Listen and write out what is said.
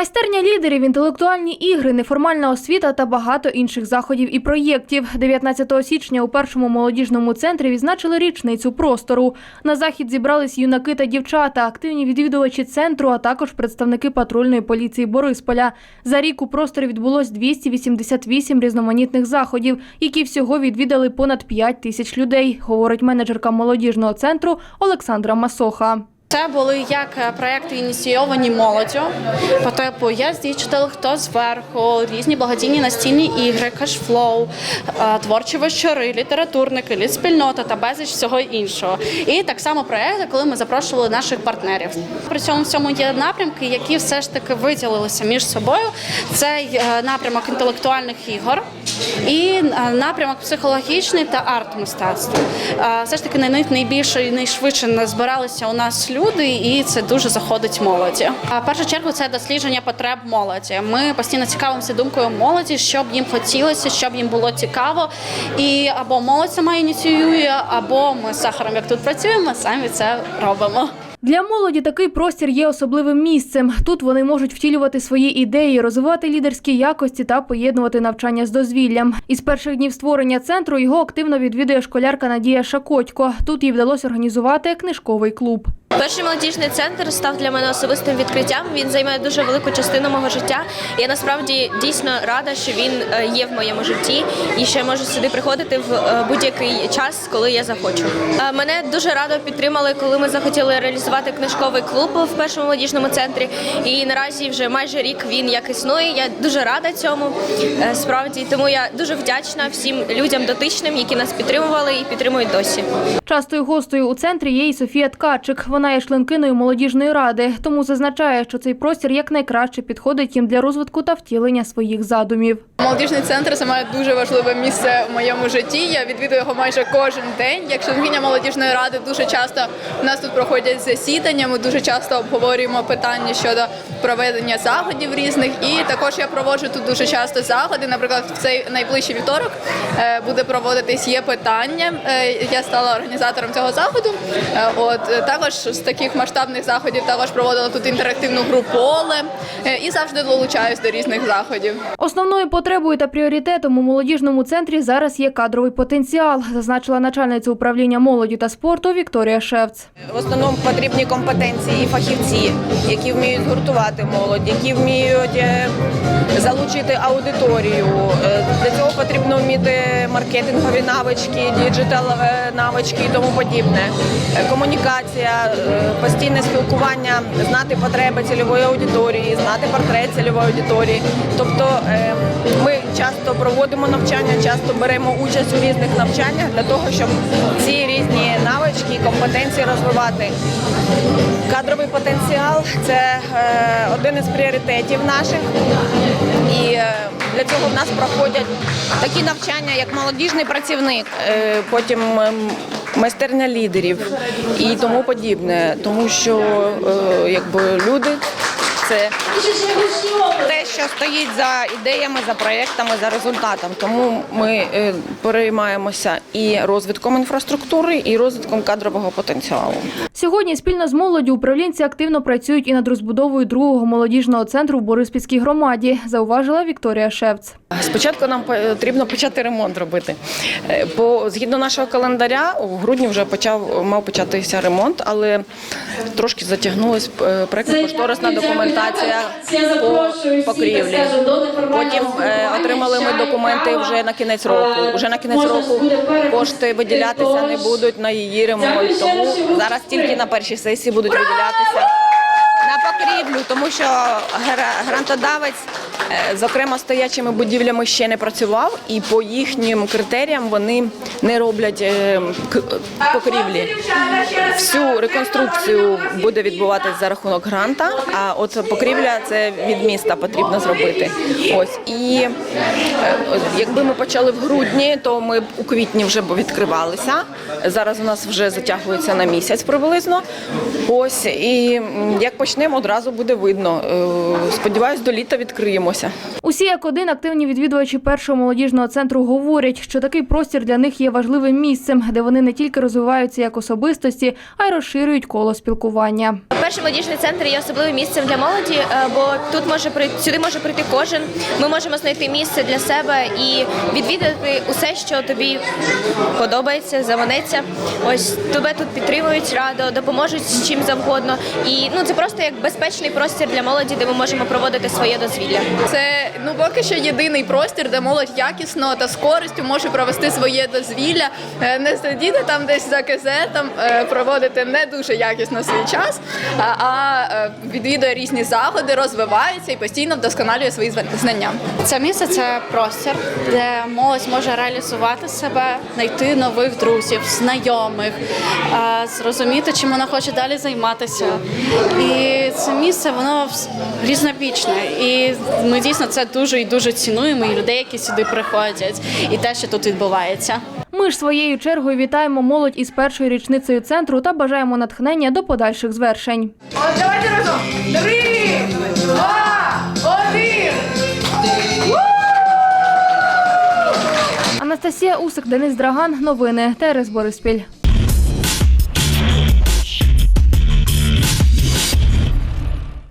Майстерня лідерів, інтелектуальні ігри, неформальна освіта та багато інших заходів і проєктів. 19 січня у першому молодіжному центрі відзначили річницю простору. На захід зібрались юнаки та дівчата, активні відвідувачі центру, а також представники патрульної поліції Борисполя. За рік у просторі відбулось 288 різноманітних заходів, які всього відвідали понад 5 тисяч людей, говорить менеджерка молодіжного центру Олександра Масоха. Це були як е, проекти ініційовані молоддю, по типу я з діджитал, хто зверху, різні благодійні настільні ігри, кешфлоу, е, творчі вечори, літературники, літспільнота та безліч всього іншого. І так само проекти, коли ми запрошували наших партнерів. При цьому всьому є напрямки, які все ж таки виділилися між собою. Це е, напрямок інтелектуальних ігор і напрямок психологічний та арт-мистецтво. Е, Все ж таки на них найбільше і найшвидше збиралися у нас люди, і це дуже заходить молоді. В першу чергу це дослідження потреб молоді. Ми постійно цікавимося думкою молоді, що б їм хотілося, щоб їм було цікаво. І або молодь сама ініціює, або ми з сахаром, як тут працюємо, самі це робимо. Для молоді такий простір є особливим місцем. Тут вони можуть втілювати свої ідеї, розвивати лідерські якості та поєднувати навчання з дозвіллям. Із перших днів створення центру його активно відвідує школярка Надія Шакотько. Тут їй вдалося організувати книжковий клуб. Перший молодіжний центр став для мене особистим відкриттям. Він займає дуже велику частину мого життя. Я насправді дійсно рада, що він е, є в моєму житті і що я можу сюди приходити в е, будь-який час, коли я захочу. Е, Мене дуже радо підтримали, коли ми захотіли реалізувати книжковий клуб в першому молодіжному центрі. І наразі вже майже рік він як існує. Я дуже рада цьому. Справді, тому я дуже вдячна всім людям дотичним, які нас підтримували і підтримують досі. Частою гостею у центрі є і Софія Ткачик. Вона є членкиною молодіжної ради, тому зазначає, що цей простір якнайкраще підходить їм для розвитку та втілення своїх задумів. Молодіжний центр займає дуже важливе місце в моєму житті. Я відвідую його майже кожен день. Як членкиня молодіжної ради, дуже часто у нас тут проходять засідання. Ми дуже часто обговорюємо питання щодо проведення заходів різних. І також я проводжу тут дуже часто заходи. Наприклад, в цей найближчий вівторок е, буде проводитись є питання. Е, Я стала організатором цього заходу. Е, От також з таких масштабних заходів також проводила тут інтерактивну гру поле е, і завжди долучаюсь до різних заходів. Основною потребою та пріоритетом у молодіжному центрі зараз є кадровий потенціал, зазначила начальниця управління молоді та спорту Вікторія Шевц. В основному потрібні компетенції і фахівці, які вміють згуртувати молодь, які вміють е, залучити аудиторію. Е, Для цього потрібно вміти маркетингові навички, діджитал навички і тому подібне. Комунікація, постійне спілкування, знати потреби цільової аудиторії, знати портрет цільової аудиторії. Тобто е, ми часто проводимо навчання, часто беремо участь у різних навчаннях для того, щоб ці різні навички і компетенції розвивати. Кадровий потенціал це е, один із пріоритетів наших. І е, для цього в нас проходять такі навчання, як молодіжний працівник, е, потім ем, майстерня лідерів і тому подібне. Тому що е, якби люди це те, що стоїть за ідеями, за проєктами, за результатом. Тому ми е, переймаємося і розвитком інфраструктури, і розвитком кадрового потенціалу. Сьогодні спільно з молоддю управлінці активно працюють і над розбудовою другого молодіжного центру в Бориспільській громаді, зауважила Вікторія Шевц. Спочатку нам потрібно почати ремонт робити. Е, Бо згідно нашого календаря, у грудні вже почав мав початися ремонт, але трошки затягнулась е, проєктно-кошторисна документація по покрівлі. Потім е, отримали ми документи вже на кінець року. Вже на кінець року кошти виділятися не будуть на її ремонт. Тому зараз тільки на першій сесії будуть виділятися на покрівлю, тому що гра- грантодавець, е, зокрема, стоячими будівлями ще не працював, і по їхнім критеріям вони не роблять е, покрівлі. Всю реконструкцію буде відбуватись за рахунок гранта, а от покрівля це від міста потрібно зробити. Ось і е, якби ми почали в грудні, то ми б у квітні вже відкривалися. Зараз у нас вже затягується на місяць приблизно. Ось і як почнемо, одразу буде видно. Е, Сподіваюсь, до літа відкриємося подобається. Усі як один активні відвідувачі першого молодіжного центру говорять, що такий простір для них є важливим місцем, де вони не тільки розвиваються як особистості, а й розширюють коло спілкування. Перший молодіжний центр є особливим місцем для молоді, е, бо тут може прийти сюди може прийти кожен. Ми можемо знайти місце для себе і відвідати усе, що тобі подобається, заманеться. Ось тебе тут підтримують радо, допоможуть з чим завгодно. І ну це просто як безпечний простір для молоді, де ми можемо проводити своє дозвілля. Це ну поки що єдиний простір, де молодь якісно та з користю може провести своє дозвілля, Е, не сидіти там десь за кезетом, е, проводити не дуже якісно свій час, а, е, відвідує різні заходи, розвивається і постійно вдосконалює свої знання. Це місце це простір, де молодь може реалізувати себе, знайти нових друзів, знайомих, зрозуміти, чим вона хоче далі займатися. І це місце воно різнобічне. І ми дійсно це дуже і дуже цінуємо і людей, які сюди приходять, і те, що тут відбувається. Ми ж своєю чергою вітаємо молодь із першою річницею центру та бажаємо натхнення до подальших звершень. Давайте разом. Три, два, один. Анастасія Усик, Денис Драган. Новини ТРС Бориспіль.